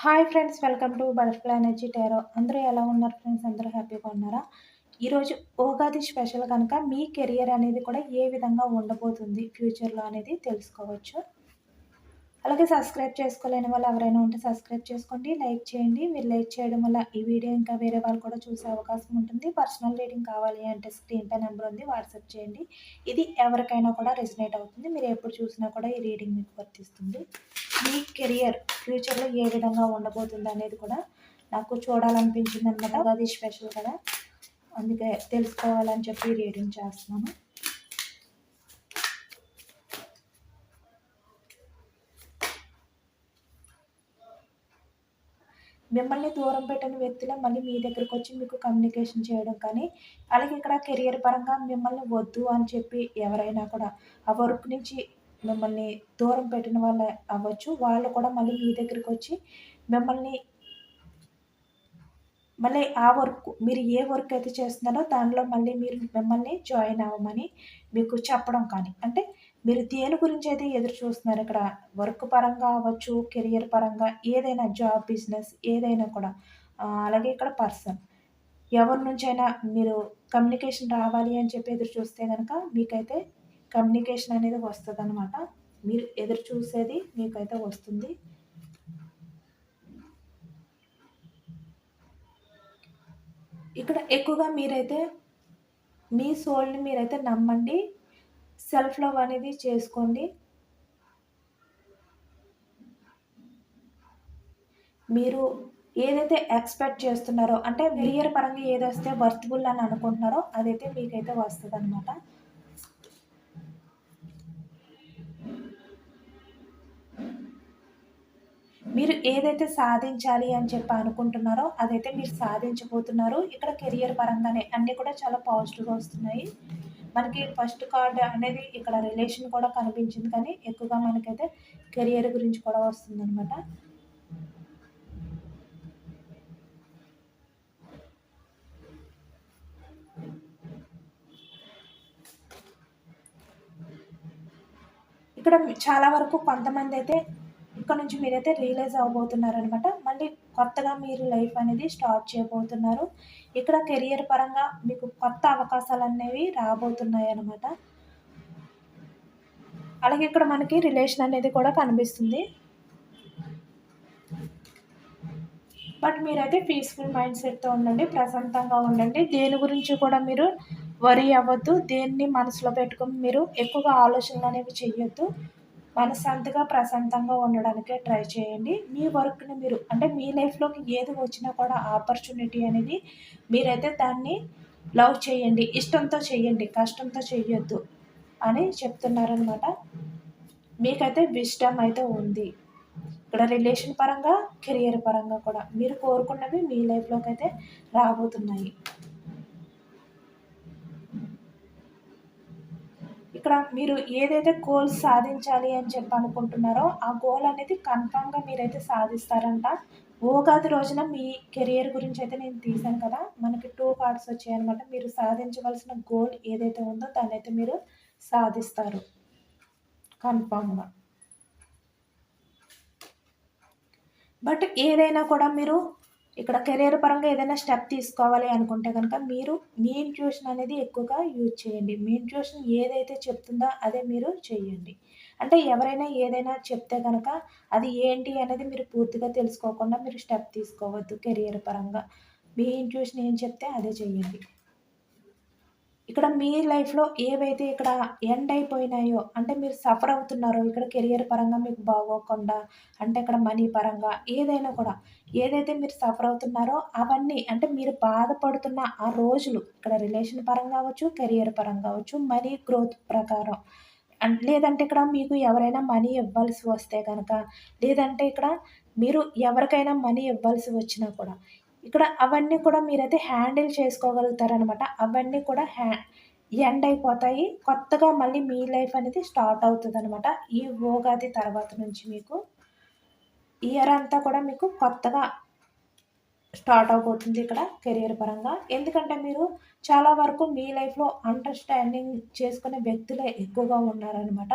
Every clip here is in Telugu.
Hi friends welcome to butterfly energy tarot అందరూ ఎలా ఉన్నారు ఫ్రెండ్స్ అందరూ హ్యాపీగా ఉన్నారా? ఈరోజు ఉగాది స్పెషల్ కనుక మీ కెరియర్ అనేది కూడా ఏ విధంగా ఉండబోతుంది ఫ్యూచర్లో అనేది తెలుసుకోవచ్చు. అలాగే సబ్స్క్రైబ్ చేసుకోలేని వాళ్ళు ఎవరైనా ఉంటే సబ్స్క్రైబ్ చేసుకోండి లైక్ చేయండి. మీరు లైక్ చేయడం వల్ల ఈ వీడియో ఇంకా వేరే వాళ్ళు కూడా చూసే అవకాశం ఉంటుంది. పర్సనల్ రీడింగ్ కావాలి అంటే స్క్రీన్ పై నెంబర్ ఉంది. వాట్సాప్ చేయండి. ఇది ఎవరికైనా కూడా రెసినేట్ అవుతుంది. మీరు ఎప్పుడు చూసినా కూడా ఈ రీడింగ్ మీకు వర్తిస్తుంది. మీ కెరియర్ ఫ్యూచర్లో ఏ విధంగా ఉండబోతుంది అనేది కూడా నాకు చూడాలనిపించింది అనమాట అది స్పెషల్ కదా. అందుకే తెలుసుకోవాలని చెప్పి రీడింగ్ చేస్తున్నాను. మిమ్మల్ని దూరం పెట్టిన వ్యక్తులే మళ్ళీ మీ దగ్గరకు వచ్చి మీకు కమ్యూనికేషన్ చేయడం కానీ అలాగే ఇక్కడ కెరియర్ పరంగా మిమ్మల్ని వద్దు అని చెప్పి ఎవరైనా కూడా ఆ వర్క్ నుంచి మిమ్మల్ని దూరం పెట్టిన వాళ్ళు అవ్వచ్చు. వాళ్ళు కూడా మళ్ళీ మీ దగ్గరికి వచ్చి మిమ్మల్ని మళ్ళీ ఆ వర్క్ మీరు ఏ వర్క్ అయితే చేస్తున్నారో దానిలో మళ్ళీ మీరు మిమ్మల్ని జాయిన్ అవ్వమని మీకు చెప్పడం కానీ అంటే మీరు దేని గురించి అయితే ఎదురు చూస్తున్నారు? ఇక్కడ వర్క్ పరంగా అవ్వచ్చు కెరియర్ పరంగా ఏదైనా జాబ్ బిజినెస్ ఏదైనా కూడా. అలాగే ఇక్కడ పర్సన్. ఎవరి నుంచైనా మీరు కమ్యూనికేషన్ రావాలి అని చెప్పి ఎదురు చూస్తే కనుక మీకైతే కమ్యూనికేషన్ అనేది వస్తుంది అనమాట మీరు ఎదురు చూసేది మీకైతే వస్తుంది. ఇక్కడ ఎక్కువగా మీరైతే మీ సోల్ని మీరైతే నమ్మండి. సెల్ఫ్ లవ్ అనేది చేసుకోండి. మీరు ఏదైతే ఎక్స్పెక్ట్ చేస్తున్నారో అంటే కెరియర్ పరంగా ఏదొస్తే వర్త్బుల్ అని అనుకుంటున్నారో అదైతే మీకైతే వస్తుంది అనమాట మీరు ఏదైతే సాధించాలి అని చెప్పి అనుకుంటున్నారో అదైతే మీరు సాధించబోతున్నారు. ఇక్కడ కెరియర్ పరంగానే అన్నీ కూడా చాలా పాజిటివ్గా వస్తున్నాయి. మనకి ఫస్ట్ కార్డ్ అనేది ఇక్కడ రిలేషన్ కూడా కనిపించింది కానీ ఎక్కువగా మనకైతే కెరియర్ గురించి కూడా వస్తుంది అనమాట ఇక్కడ చాలా వరకు కొంతమంది అయితే ఇక్కడ నుంచి మీరైతే రియలైజ్ అవ్వబోతున్నారనమాట మళ్ళీ కొత్తగా మీరు లైఫ్ అనేది స్టార్ట్ చేయబోతున్నారు. ఇక్కడ కెరియర్ పరంగా మీకు కొత్త అవకాశాలు అనేవి రాబోతున్నాయి అనమాట అలాగే ఇక్కడ మనకి రిలేషన్ అనేది కూడా కనిపిస్తుంది. బట్ మీరైతే పీస్ఫుల్ మైండ్ సెట్తో ఉండండి ప్రశాంతంగా ఉండండి. దేని గురించి కూడా మీరు వరి అవ్వద్దు. దేన్ని మనసులో పెట్టుకొని మీరు ఎక్కువగా ఆలోచనలు అనేవి చేయొద్దు మనశ్శాంతిగా ప్రశాంతంగా ఉండడానికే ట్రై చేయండి. మీ వర్క్ని మీరు అంటే మీ లైఫ్లోకి ఏది వచ్చినా కూడా ఆపర్చునిటీ అనేది మీరైతే దాన్ని లవ్ చేయండి. ఇష్టంతో చేయండి. కష్టంతో చేయొద్దు అని చెప్తున్నారనమాట మీకైతే విస్టమ్ అయితే ఉంది. ఇక్కడ రిలేషన్ పరంగా కెరియర్ పరంగా కూడా మీరు కోరుకున్నవి మీ లైఫ్లోకి అయితే రాబోతున్నాయి. ఇక్కడ మీరు ఏదైతే గోల్ సాధించాలి అని చెప్పి అనుకుంటున్నారో ఆ గోల్ అనేది కన్ఫామ్గా మీరైతే సాధిస్తారంట. ఓగాది రోజున మీ కెరియర్ గురించి అయితే నేను తీసాను కదా. మనకి టూ కార్డ్స్ వచ్చాయన్నమాట మీరు సాధించవలసిన గోల్ ఏదైతే ఉందో దాన్ని అయితే మీరు సాధిస్తారు. కన్ఫామ్గా బట్ ఏదైనా కూడా మీరు ఇక్కడ కెరీర్ పరంగా ఏదైనా స్టెప్ తీసుకోవాలి అనుకుంటే కనుక మీరు మీ ఇంట్యూషన్ అనేది ఎక్కువగా యూజ్ చేయండి. మీ ఇంట్యూషన్ ఏదైతే చెప్తుందో అదే మీరు చేయండి. అంటే ఎవరైనా ఏదైనా చెప్తే కనుక అది ఏంటి అనేది మీరు పూర్తిగా తెలుసుకోకుండా మీరు స్టెప్ తీసుకోవద్దు కెరియర్ పరంగా. మీ ఇంట్యూషన్ ఏం చెప్తే అదే చేయండి. ఇక్కడ మీ లైఫ్లో ఏవైతే ఇక్కడ ఎండ్ అయిపోయినాయో అంటే మీరు సఫర్ అవుతున్నారో ఇక్కడ కెరియర్ పరంగా మీకు బాగోకుండా అంటే ఇక్కడ మనీ పరంగా ఏదైనా కూడా ఏదైతే మీరు సఫర్ అవుతున్నారో అవన్నీ అంటే మీరు బాధపడుతున్న ఆ రోజులు ఇక్కడ రిలేషన్ పరంగా అవ్వచ్చు కెరియర్ పరంగా అవ్వచ్చు మనీ గ్రోత్ ప్రకారం. లేదంటే ఇక్కడ మీకు ఎవరైనా మనీ ఇవ్వాల్సి వస్తే కనుక లేదంటే ఇక్కడ మీరు ఎవరికైనా మనీ ఇవ్వాల్సి వచ్చినా కూడా ఇక్కడ అవన్నీ కూడా మీరైతే హ్యాండిల్ చేసుకోగలుగుతారనమాట అవన్నీ కూడా హ్యా ఎండ్ అయిపోతాయి. కొత్తగా మళ్ళీ మీ లైఫ్ అనేది స్టార్ట్ అవుతుంది అనమాట ఈ ఉగాది తర్వాత నుంచి మీకు ఇయర్ అంతా కూడా మీకు కొత్తగా స్టార్ట్ అవబోతుంది ఇక్కడ కెరియర్ పరంగా. ఎందుకంటే మీరు చాలా వరకు మీ లైఫ్లో అండర్స్టాండింగ్ చేసుకునే వ్యక్తులే ఎక్కువగా ఉన్నారనమాట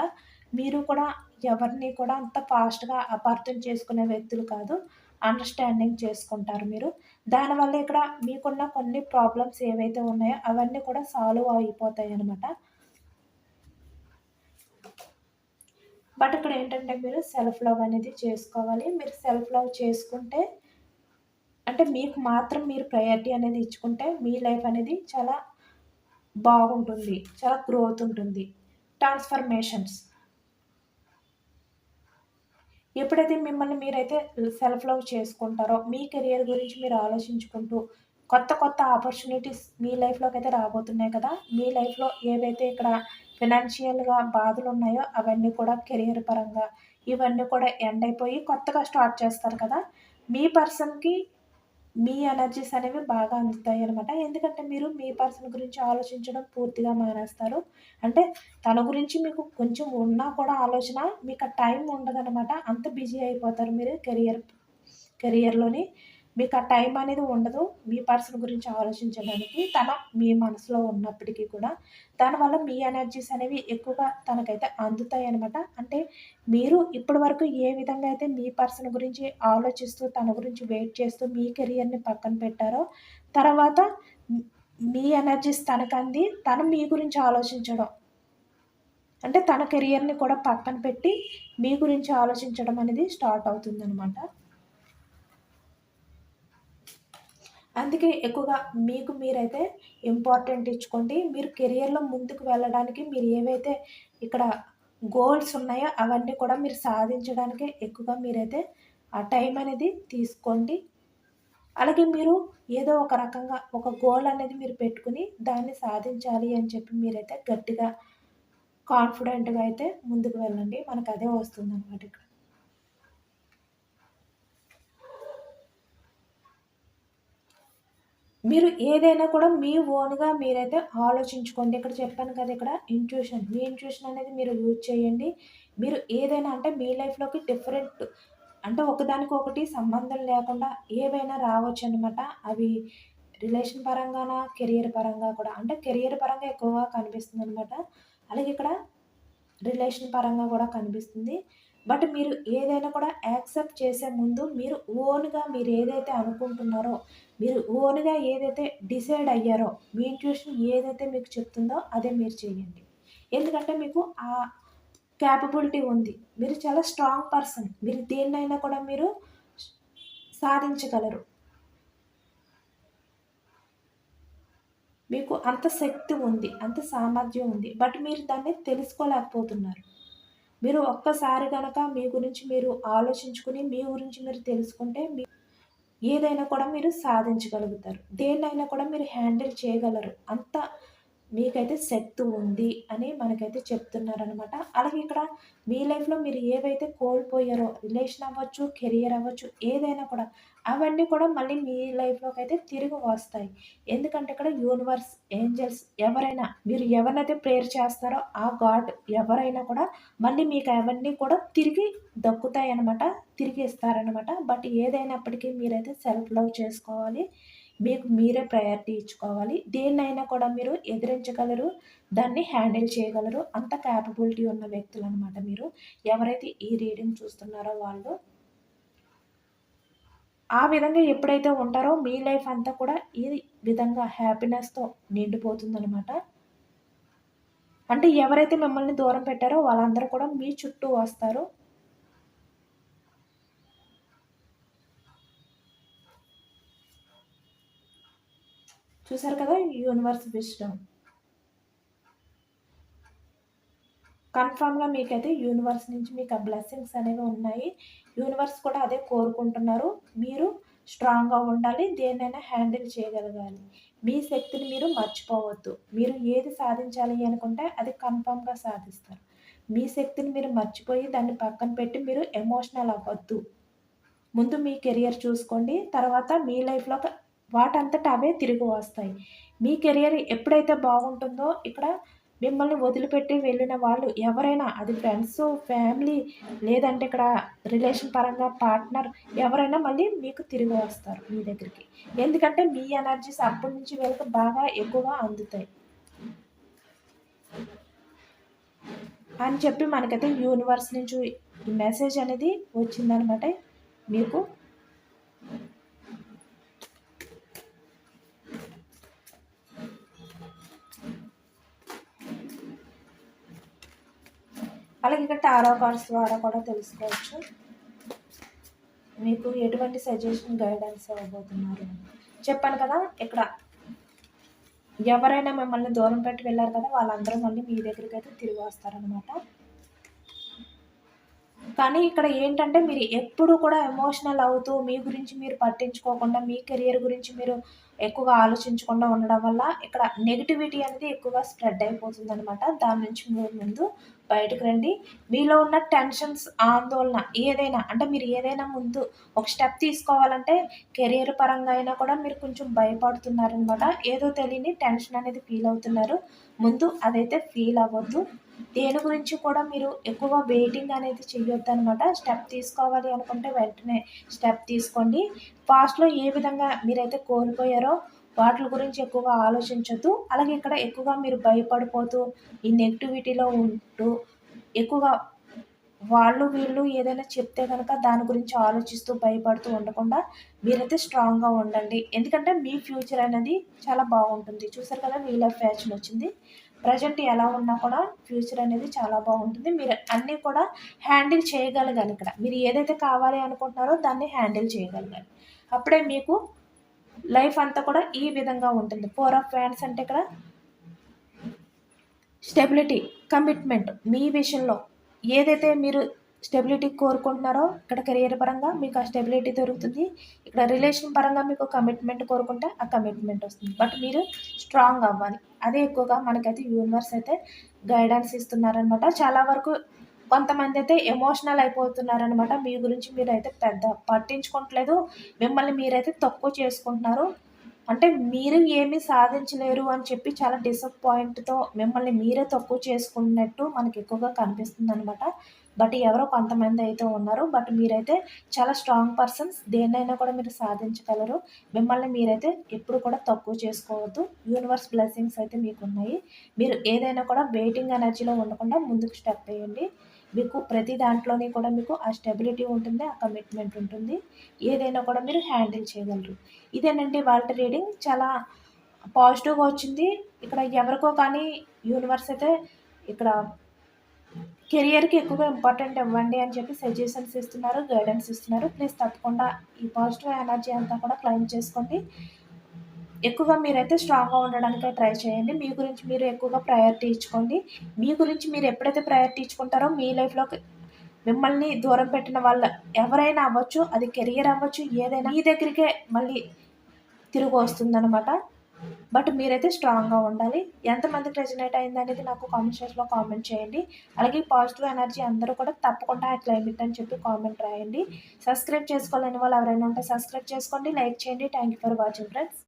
మీరు కూడా ఎవరిని కూడా అంత ఫాస్ట్గా అపార్థం చేసుకునే వ్యక్తులు కాదు. అండర్స్టాండింగ్ చేసుకుంటారు మీరు. దానివల్ల ఇక్కడ మీకున్న కొన్ని ప్రాబ్లమ్స్ ఏవైతే ఉన్నాయో అవన్నీ కూడా సాల్వ్ అయిపోతాయి అన్నమాట. బట్ ఇక్కడ ఏంటంటే మీరు సెల్ఫ్ లవ్ అనేది చేసుకోవాలి. మీరు సెల్ఫ్ లవ్ చేసుకుంటే అంటే మీకు మాత్రం మీరు ప్రయారిటీ అనేది ఇచ్చుకుంటే మీ లైఫ్ అనేది చాలా బాగుంటుంది చాలా గ్రోత్ ఉంటుంది. ట్రాన్స్ఫర్మేషన్స్ ఎప్పుడైతే మిమ్మల్ని మీరైతే సెల్ఫ్ లవ్ చేసుకుంటారో మీ కెరియర్ గురించి మీరు ఆలోచించుకుంటూ కొత్త కొత్త ఆపర్చునిటీస్ మీ లైఫ్లోకి అయితే రాబోతున్నాయి కదా. మీ లైఫ్లో ఏవైతే ఇక్కడ ఫినాన్షియల్గా బాధలు ఉన్నాయో అవన్నీ కూడా కెరియర్ పరంగా ఇవన్నీ కూడా ఎండ్ అయిపోయి కొత్తగా స్టార్ట్ చేస్తారు కదా. మీ పర్సన్కి మీ ఎనర్జీస్ అనేవి బాగా అందుతాయి అనమాట ఎందుకంటే మీరు మీ పర్సన్ గురించి ఆలోచించడం పూర్తిగా మానేస్తారు. అంటే తన గురించి మీకు కొంచెం ఉన్నా కూడా ఆలోచన మీకు ఆ టైం ఉండదనమాట అంత బిజీ అయిపోతారు మీరు కెరియర్ కెరియర్లోని. మీకు ఆ టైం అనేది ఉండదు. మీ పర్సన్ గురించి ఆలోచించడానికి తన మీ మనసులో ఉన్నప్పటికీ కూడా దానివల్ల మీ ఎనర్జీస్ అనేవి ఎక్కువగా తనకైతే అందుతాయి అనమాట అంటే మీరు ఇప్పటి వరకు ఏ విధంగా అయితే మీ పర్సన్ గురించి ఆలోచిస్తూ తన గురించి వెయిట్ చేస్తూ మీ కెరియర్ని పక్కన పెట్టారో తర్వాత మీ ఎనర్జీస్ తనకంది తను మీ గురించి ఆలోచించడం. అంటే తన కెరియర్ని కూడా పక్కన పెట్టి మీ గురించి ఆలోచించడం అనేది స్టార్ట్ అవుతుందనమాట అందుకే ఎక్కువగా మీకు మీరైతే ఇంపార్టెంట్ ఇచ్చుకోండి. మీరు కెరియర్లో ముందుకు వెళ్ళడానికి మీరు ఏవైతే ఇక్కడ గోల్స్ ఉన్నాయో అవన్నీ కూడా మీరు సాధించడానికి ఎక్కువగా మీరైతే ఆ టైం అనేది తీసుకోండి. అలాగే మీరు ఏదో ఒక రకంగా ఒక గోల్ అనేది మీరు పెట్టుకుని దాన్ని సాధించాలి అని చెప్పి మీరైతే గట్టిగా కాన్ఫిడెంట్గా అయితే ముందుకు వెళ్ళండి. మనకు అదే వస్తుంది అనమాట ఇక్కడ. మీరు ఏదైనా కూడా మీ ఓన్గా మీరైతే ఆలోచించుకోండి. ఇక్కడ చెప్పాను కదా ఇక్కడ ఇంట్యూషన్ మీ ఇంట్యూషన్ అనేది మీరు యూజ్ చేయండి. మీరు ఏదైనా అంటే మీ లైఫ్లోకి డిఫరెంట్ అంటే ఒకదానికి ఒకటి సంబంధం లేకుండా ఏవైనా రావచ్చు అనమాట అవి రిలేషన్ పరంగాన కెరియర్ పరంగా కూడా. అంటే కెరియర్ పరంగా ఎక్కువగా కనిపిస్తుంది అనమాట అలాగే ఇక్కడ రిలేషన్ పరంగా కూడా కనిపిస్తుంది. బట్ మీరు ఏదైనా కూడా యాక్సెప్ట్ చేసే ముందు మీరు ఓన్గా మీరు ఏదైతే అనుకుంటున్నారో మీరు ఓన్గా ఏదైతే డిసైడ్ అయ్యారో మీ ఇంట్యూషన్ ఏదైతే మీకు చెప్తుందో అదే మీరు చేయండి. ఎందుకంటే మీకు ఆ క్యాపబిలిటీ ఉంది. మీరు చాలా స్ట్రాంగ్ పర్సన్ మీరు దేన్నైనా కూడా మీరు సాధించగలరు. మీకు అంత శక్తి ఉంది అంత సామర్థ్యం ఉంది బట్ మీరు దాన్ని తెలుసుకోలేకపోతున్నారు. మీరు ఒక్కసారి కనుక మీ గురించి మీరు ఆలోచించుకుని మీ గురించి మీరు తెలుసుకుంటే మీ ఏదైనా కూడా మీరు సాధించగలుగుతారు. దేన్నైనా కూడా మీరు హ్యాండిల్ చేయగలరు. అంత మీకైతే శక్తి ఉంది అని మనకైతే చెప్తున్నారనమాట అలాగే ఇక్కడ మీ లైఫ్లో మీరు ఏవైతే కోల్పోయారో రిలేషన్ అవ్వచ్చు కెరియర్ అవ్వచ్చు ఏదైనా కూడా అవన్నీ కూడా మళ్ళీ మీ లైఫ్లోకి అయితే తిరిగి వస్తాయి. ఎందుకంటే ఇక్కడ యూనివర్స్ ఏంజల్స్ ఎవరైనా మీరు ఎవరినైతే ప్రేయర్ చేస్తారో ఆ గాడ్ ఎవరైనా కూడా మళ్ళీ మీకు అవన్నీ కూడా తిరిగి దక్కుతాయి అనమాట తిరిగి ఇస్తారనమాట బట్ ఏదైనప్పటికీ మీరైతే సెల్ఫ్ లవ్ చేసుకోవాలి. మీకు మీరే ప్రయారిటీ ఇచ్చుకోవాలి. దేన్నైనా కూడా మీరు ఎదిరించగలరు దాన్ని హ్యాండిల్ చేయగలరు. అంత క్యాపబిలిటీ ఉన్న వ్యక్తులు అనమాట మీరు. ఎవరైతే ఈ రీడింగ్ చూస్తున్నారో వాళ్ళు. ఆ విధంగా ఎప్పుడైతే ఉంటారో మీ లైఫ్ అంతా కూడా ఈ విధంగా హ్యాపీనెస్తో నిండిపోతుందనమాట. అంటే ఎవరైతే మిమ్మల్ని దూరం పెట్టారో వాళ్ళందరూ కూడా మీ చుట్టూ వస్తారు. చూసారు కదా యూనివర్స్ విశ్డం కన్ఫామ్గా మీకైతే యూనివర్స్ నుంచి మీకు ఆ బ్లెస్సింగ్స్ అనేవి ఉన్నాయి. యూనివర్స్ కూడా అదే కోరుకుంటున్నారు. మీరు స్ట్రాంగ్గా ఉండాలి దేన్నైనా హ్యాండిల్ చేయగలగాలి. మీ శక్తిని మీరు మర్చిపోవద్దు. మీరు ఏది సాధించాలి అనుకుంటే అది కన్ఫామ్గా సాధిస్తారు. మీ శక్తిని మీరు మర్చిపోయి దాన్ని పక్కన పెట్టి మీరు ఎమోషనల్ అవ్వద్దు. ముందు మీ కెరియర్ చూసుకోండి తర్వాత మీ లైఫ్లో వాటంతట అవే తిరిగి వస్తాయి. మీ కెరియర్ ఎప్పుడైతే బాగుంటుందో ఇక్కడ మిమ్మల్ని వదిలిపెట్టి వెళ్ళిన వాళ్ళు ఎవరైనా అది ఫ్రెండ్స్ ఫ్యామిలీ లేదంటే ఇక్కడ రిలేషన్ పరంగా పార్ట్నర్ ఎవరైనా మళ్ళీ మీకు తిరిగి వస్తారు మీ దగ్గరికి. ఎందుకంటే మీ ఎనర్జీస్ అప్పటి నుంచి వీళ్ళకి బాగా ఎక్కువగా అందుతాయి. అని చెప్పి మనకైతే యూనివర్స్ నుంచి మెసేజ్ అనేది వచ్చిందనమాట. మీకు అలాగే టారో కార్డ్స్ ద్వారా కూడా తెలుసుకోవచ్చు. మీకు ఎటువంటి సజెషన్ గైడెన్స్ ఇవ్వబోతున్నారు? చెప్పాను కదా ఇక్కడ ఎవరైనా మిమ్మల్ని దూరం పెట్టి వెళ్ళారు కదా వాళ్ళందరూ మళ్ళీ మీ దగ్గరికి అయితే తిరిగి వస్తారనమాట కానీ ఇక్కడ ఏంటంటే మీరు ఎప్పుడు కూడా ఎమోషనల్ అవుతూ మీ గురించి మీరు పట్టించుకోకుండా మీ కెరియర్ గురించి మీరు ఎక్కువగా ఆలోచించకుండా ఉండడం వల్ల ఇక్కడ నెగిటివిటీ అనేది ఎక్కువగా స్ప్రెడ్ అయిపోతుంది అనమాట దాని నుంచి మీరు ముందు బయటకు రండి. మీలో ఉన్న టెన్షన్స్ ఆందోళన ఏదైనా అంటే మీరు ఏదైనా ముందు ఒక స్టెప్ తీసుకోవాలంటే కెరియర్ పరంగా అయినా కూడా మీరు కొంచెం భయపడుతున్నారనమాట. ఏదో తెలియని టెన్షన్ అనేది ఫీల్ అవుతున్నారు. ముందు అదైతే ఫీల్ అవ్వద్దు. దేని గురించి కూడా మీరు ఎక్కువ వెయిటింగ్ అనేది చేయొద్దు అనమాట స్టెప్ తీసుకోవాలి అనుకుంటే వెంటనే స్టెప్ తీసుకోండి. పాస్ట్లో ఏ విధంగా మీరైతే కోల్పోయారో వాటి గురించి ఎక్కువగా ఆలోచించొద్దు. అలాగే ఇక్కడ ఎక్కువగా మీరు భయపడిపోతూ ఈ నెగిటివిటీలో ఉంటూ ఎక్కువగా వాళ్ళు వీళ్ళు ఏదైనా చెప్తే కనుక దాని గురించి ఆలోచిస్తూ భయపడుతూ ఉండకుండా మీరైతే స్ట్రాంగ్గా ఉండండి. ఎందుకంటే మీ ఫ్యూచర్ అనేది చాలా బాగుంటుంది. చూసారు కదా వీల్ ఆఫ్ ఫ్యాషన్ వచ్చింది. ప్రజెంట్ ఎలా ఉన్నా కూడా ఫ్యూచర్ అనేది చాలా బాగుంటుంది. మీరు అన్నీ కూడా హ్యాండిల్ చేయగలగాలి ఇక్కడ. మీరు ఏదైతే కావాలి అనుకుంటున్నారో దాన్ని హ్యాండిల్ చేయగలగాలి. అప్పుడే మీకు లైఫ్ అంతా కూడా ఈ విధంగా ఉంటుంది. ఫోర్ ఆఫ్ ఫ్యాన్స్ అంటే ఇక్కడ స్టెబిలిటీ కమిట్మెంట్ మీ విషయంలో. ఏదైతే మీరు స్టెబిలిటీ కోరుకుంటున్నారో ఇక్కడ కెరియర్ పరంగా మీకు ఆ స్టెబిలిటీ దొరుకుతుంది. ఇక్కడ రిలేషన్ పరంగా మీకు కమిట్మెంట్ కోరుకుంటే ఆ కమిట్మెంట్ వస్తుంది. బట్ మీరు స్ట్రాంగ్ అవ్వాలి. అదే ఎక్కువగా మనకైతే యూనివర్స్ అయితే గైడెన్స్ ఇస్తున్నారనమాట చాలా వరకు కొంతమంది అయితే ఎమోషనల్ అయిపోతున్నారనమాట మీ గురించి మీరు అయితే పెద్ద పట్టించుకోవట్లేదు మిమ్మల్ని మీరైతే తక్కువ చేసుకుంటున్నారు. అంటే మీరు ఏమీ సాధించలేరు అని చెప్పి చాలా డిసప్పాయింట్తో మిమ్మల్ని మీరే తక్కువ చేసుకున్నట్టు మనకి ఎక్కువగా కనిపిస్తుంది అనమాట బట్ ఎవరో కొంతమంది అయితే ఉన్నారు. బట్ మీరైతే చాలా స్ట్రాంగ్ పర్సన్స్ దేన్నైనా కూడా మీరు సాధించగలరు. మిమ్మల్ని మీరైతే ఎప్పుడు కూడా తక్కువ చేసుకోవద్దు. యూనివర్స్ బ్లెస్సింగ్స్ అయితే మీకు ఉన్నాయి మీరు ఏదైనా కూడా వెయిటింగ్ ఎనర్జీలో ఉండకుండా ముందుకు స్టెప్ వేయండి మీకు ప్రతి దాంట్లోని కూడా మీకు ఆ స్టెబిలిటీ ఉంటుంది ఆ కమిట్మెంట్ ఉంటుంది. ఏదైనా కూడా మీరు హ్యాండిల్ చేయగలరు. ఇదేనండి వాళ్ళ రీడింగ్. చాలా పాజిటివ్గా వచ్చింది. ఇక్కడ ఎవరికో కానీ యూనివర్స్ అయితే ఇక్కడ కెరియర్కి ఎక్కువగా ఇంపార్టెంట్ ఇవ్వండి అని చెప్పి సజెషన్స్ ఇస్తున్నారు గైడెన్స్ ఇస్తున్నారు. ప్లీజ్ తప్పకుండా ఈ పాజిటివ్ ఎనర్జీ అంతా కూడా క్లైమ్ చేసుకోండి. ఎక్కువగా మీరైతే స్ట్రాంగ్గా ఉండడానికి ట్రై చేయండి. మీ గురించి మీరు ఎక్కువగా ప్రయారిటీ ఇచ్చుకోండి. మీ గురించి మీరు ఎప్పుడైతే ప్రయారిటీ ఇచ్చుకుంటారో మీ లైఫ్లో మిమ్మల్ని దూరం పెట్టిన వాళ్ళ ఎవరైనా అవ్వచ్చు అది కెరియర్ అవ్వచ్చు ఏదైనా మీ దగ్గరికే మళ్ళీ తిరిగి వస్తుందనమాట బట్ మీరైతే స్ట్రాంగ్గా ఉండాలి. ఎంతమందికి రెజినేట్ అయింది అనేది నాకు కామెంట్ సెక్షన్లో కామెంట్ చేయండి. అలాగే పాజిటివ్ ఎనర్జీ అందరూ కూడా తప్పకుండా క్లైమేట్ అని చెప్పి కామెంట్ రాయండి. సబ్స్క్రైబ్ చేసుకోవాలని వాళ్ళు ఎవరైనా ఉంటే సబ్స్క్రైబ్ చేసుకోండి. లైక్ చేయండి. Thank you for watching friends